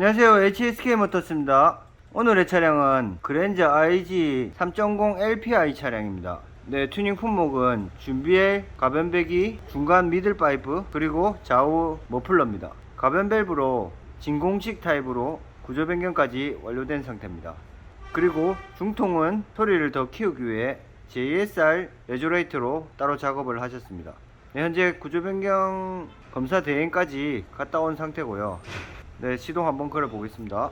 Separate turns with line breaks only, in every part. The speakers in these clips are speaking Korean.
안녕하세요. HSK 모터스입니다 오늘의 차량은 그랜저 IG 3.0 LPI 차량입니다. 네 튜닝 품목은 준비엘 가변배기 중간 미들 파이프 그리고 좌우 머플러입니다. 가변 밸브로 진공식 타입으로 구조 변경까지 완료된 상태입니다. 그리고 중통은 소리를 더 키우기 위해 JSR 레조레이터로 따로 작업을 하셨습니다. 네, 현재 구조 변경 검사 대행까지 갔다 온 상태고요. 네, 시동 한번 걸어 보겠습니다.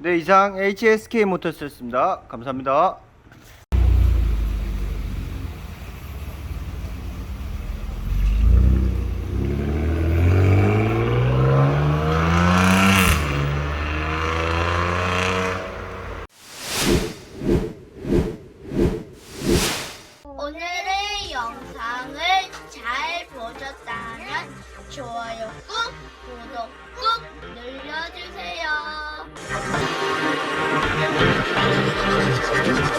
네, 이상 HSK 모터스였습니다. 감사합니다.
좋아요 꾹, 구독 꾹 눌러주세요. Thank you.